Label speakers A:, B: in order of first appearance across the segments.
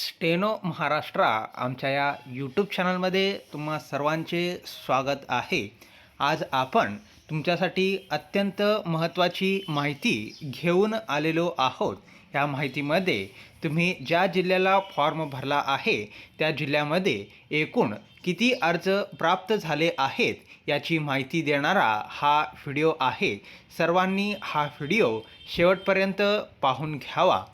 A: Steno Maharashtra आमच्या या YouTube चॅनलमध्ये तुम्हा सर्वांचे स्वागत आहे. आज आपण तुमच्यासाठी अत्यंत महत्त्वाची माहिती घेऊन आलेलो आहोत. या माहितीमध्ये तुम्ही ज्या जिल्ह्याला फॉर्म भरला आहे त्या जिल्ह्यामध्ये एकूण किती अर्ज प्राप्त झाले आहेत याची माहिती देणारा हा व्हिडिओ आहे. सर्वांनी हा व्हिडिओ शेवटपर्यंत पाहून घ्यावा.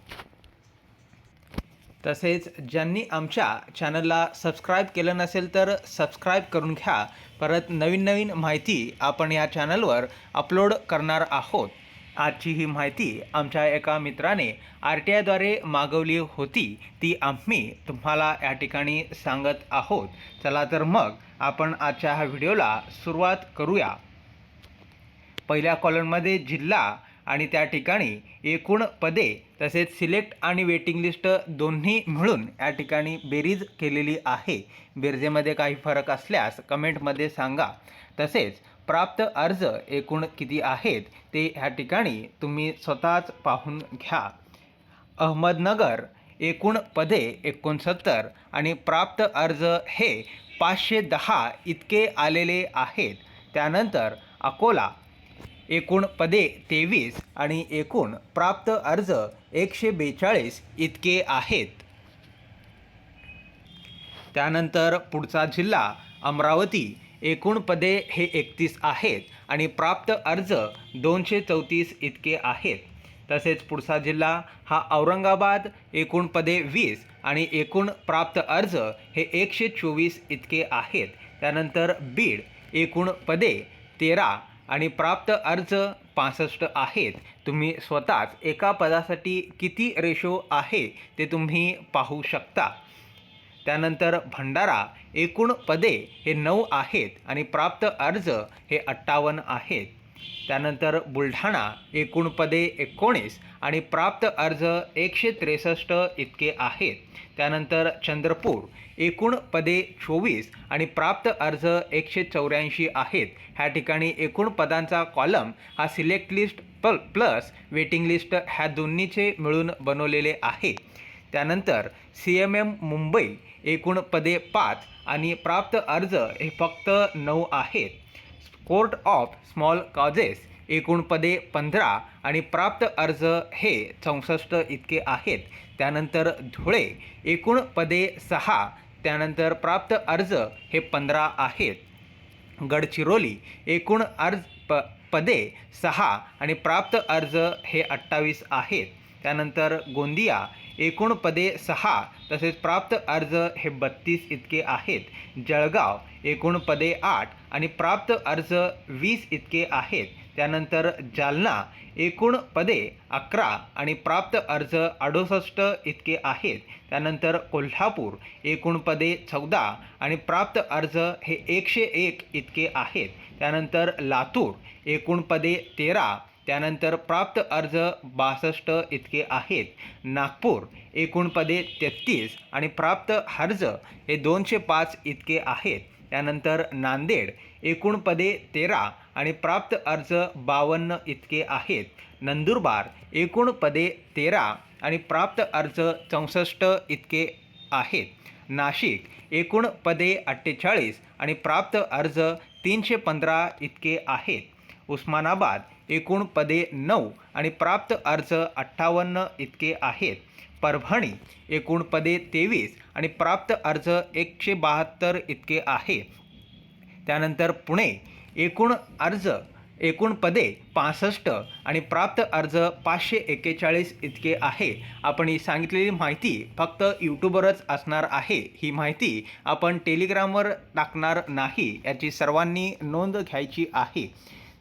A: तसेच ज्यांनी आमच्या चॅनलला सबस्क्राईब केलं नसेल तर सबस्क्राईब करून घ्या. परत नवीन नवीन माहिती आपण या चॅनलवर अपलोड करणार आहोत. आजची ही माहिती आमच्या एका मित्राने आर टी आयद्वारे मागवली होती. ती आम्ही तुम्हाला या ठिकाणी सांगत आहोत. चला तर मग आपण आजच्या ह्या व्हिडिओला सुरुवात करूया. पहिल्या कॉलममध्ये जिल्हा आणि त्या ठिकाणी एकूण पदे तसेच सिलेक्ट आणि वेटिंग लिस्ट दोन्ही मिळून या ठिकाणी बेरीज केलेली आहे. बेरजेमध्ये काही फरक असल्यास कमेंटमध्ये सांगा. तसेच प्राप्त अर्ज एकूण किती आहेत ते ह्या ठिकाणी तुम्ही स्वतःच पाहून घ्या. अहमदनगर एकूण पदे एकोणसत्तर आणि प्राप्त अर्ज हे पाचशे दहा इतके आलेले आहेत. त्यानंतर अकोला एकूण पदे तेवीस आणि एकूण प्राप्त अर्ज एकशे बेचाळीस इतके आहेत. त्यानंतर पुढचा जिल्हा अमरावती. एकूण पदे हे एकतीस आहेत आणि प्राप्त अर्ज दोनशे चौतीस इतके आहेत. तसेच पुढचा जिल्हा हा औरंगाबाद. एकूण पदे वीस आणि एकूण प्राप्त अर्ज हे एकशे चोवीस इतके आहेत. त्यानंतर बीड. एकूण पदे तेरा आणि प्राप्त अर्ज पासष्ट आहेत. तुम्ही स्वतःच एका पदासाठी किती रेशो आहे ते तुम्ही पाहू शकता. त्यानंतर भंडारा एकूण पदे हे नऊ आहेत आणि प्राप्त अर्ज हे अठ्ठावन्न आहेत. त्यानंतर बुलढाणा एकूण पदे एकोणीस आणि प्राप्त अर्ज एकशे त्रेसष्ट इतके आहेत. त्यानंतर चंद्रपूर एकूण पदे चोवीस आणि प्राप्त अर्ज एकशे चौऱ्याऐंशी आहेत. ह्या ठिकाणी एकूण पदांचा कॉलम हा सिलेक्ट लिस्ट पल प्लस वेटिंग लिस्ट ह्या दोन्हीचे मिळून बनवलेले आहे. त्यानंतर सी एम एम मुंबई एकूण पदे पाच आणि प्राप्त अर्ज हे फक्त नऊ आहेत. कोर्ट ऑफ स्मॉल कॉजेस एकूण पदे पंधरा आणि प्राप्त अर्ज हे चौसष्ट इतके आहेत. त्यानंतर धुळे एकूण पदे सहा त्यानंतर प्राप्त अर्ज हे पंधरा आहेत. गडचिरोली एकूण अर्ज प पदे सहा आणि प्राप्त अर्ज हे अठ्ठावीस आहेत. त्यानंतर गोंदिया एकूण पदे सहा तसेच प्राप्त अर्ज हे बत्तीस इतके आहेत. जळगाव एकूण पदे आठ आणि प्राप्त अर्ज वीस इतके आहेत. त्यानंतर जालना एकूण पदे अकरा आणि प्राप्त अर्ज अडुसष्ट इतके आहेत. त्यानंतर कोल्हापूर एकूण पदे चौदा आणि प्राप्त अर्ज हे एकशे एक इतके आहेत. त्यानंतर लातूर एकूण पदे तेरा त्यानंतर प्राप्त अर्ज बासष्ट इतके आहेत. नागपूर एकूण पदे तेहतीस आणि प्राप्त अर्ज हे दोनशे पाच इतके आहेत. त्यानंतर नांदेड एकूण पदे तेरा आणि प्राप्त अर्ज बावन्न इतके आहेत. नंदुरबार एकूण पदे तेरा आणि प्राप्त अर्ज चौसष्ट इतके आहेत. नाशिक एकूण पदे अठ्ठेचाळीस आणि प्राप्त अर्ज तीनशे पंधरा इतके आहेत. उस्मानाबाद एकूण पदे नऊ आणि प्राप्त अर्ज अठ्ठावन्न इतके आहेत. परभणी एकूण पदे तेवीस आणि प्राप्त अर्ज एकशे बहात्तर इतके आहे. त्यानंतर पुणे एकूण अर्ज एकूण पदे पासष्ट आणि प्राप्त अर्ज पाचशे एक्केचाळीस इतके आहे. आपण ही सांगितलेली माहिती फक्त यूट्यूबवरच असणार आहे. ही माहिती आपण टेलिग्रामवर टाकणार नाही याची सर्वांनी नोंद घ्यायची आहे.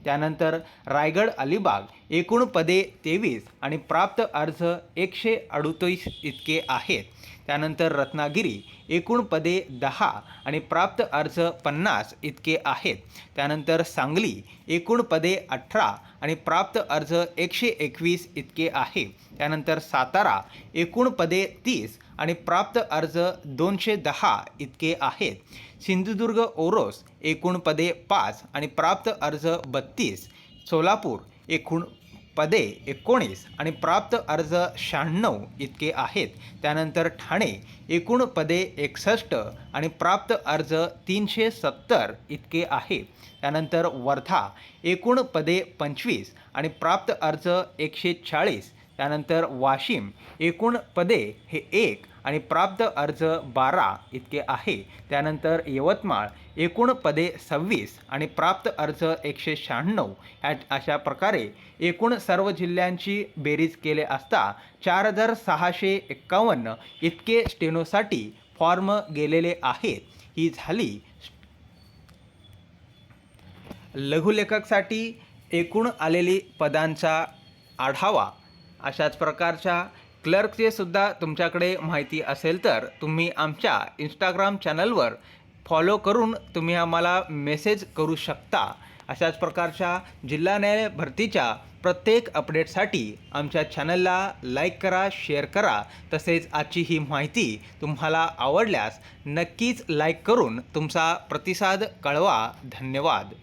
A: त्यानंतर रायगड अलिबाग एकूण पदे तेवीस आणि प्राप्त अर्ज एकशे अडुतीस इतके आहेत. त्यानंतर रत्नागिरी एकूण पदे दहा आणि प्राप्त अर्ज पन्नास इतके आहेत. त्यानंतर सांगली एकूण पदे अठरा आणि प्राप्त अर्ज एकशे एकवीस इतके आहे. त्यानंतर सातारा एकूण पदे तीस आणि प्राप्त अर्ज दोनशे दहा इतके आहेत. सिंधुदुर्ग ओरोस एकूण पदे पाच आणि प्राप्त अर्ज बत्तीस. सोलापूर एकूण पदे एकोणीस आणि प्राप्त अर्ज शहाण्णव इतके आहेत. त्यानंतर ठाणे एकूण पदे एकसष्ट आणि प्राप्त अर्ज तीनशे सत्तर इतके आहे. त्यानंतर वर्धा एकूण पदे पंचवीस आणि प्राप्त अर्ज एकशे चाळीस. त्यानंतर वाशिम एकूण पदे हे एक आणि प्राप्त अर्ज बारा इतके आहे. त्यानंतर यवतमाळ एकूण पदे सव्वीस आणि प्राप्त अर्ज एकशे शहाण्णव ह्या अशा प्रकारे एकूण सर्व जिल्ह्यांची बेरीज केले असता चार हजार सहाशे एक्कावन्न इतके स्टेनोसाठी फॉर्म गेलेले आहेत. ही झाली लघुलेखकसाठी एकूण आलेली पदांचा आढावा. अशाच प्रकारच्या क्लर्कचे सुद्धा तुमच्याकडे माहिती असेल तर तुम्ही आमच्या इंस्टाग्राम चॅनलवर फॉलो करून तुम्ही आम्हाला मेसेज करू शकता. अशाच प्रकारच्या जिल्हा न्यायालय भरतीच्या प्रत्येक अपडेटसाठी आमच्या चॅनलला लाईक करा शेअर करा. तसेच आजची ही माहिती तुम्हाला आवडल्यास नक्कीच लाईक करून तुमचा प्रतिसाद कळवा. धन्यवाद.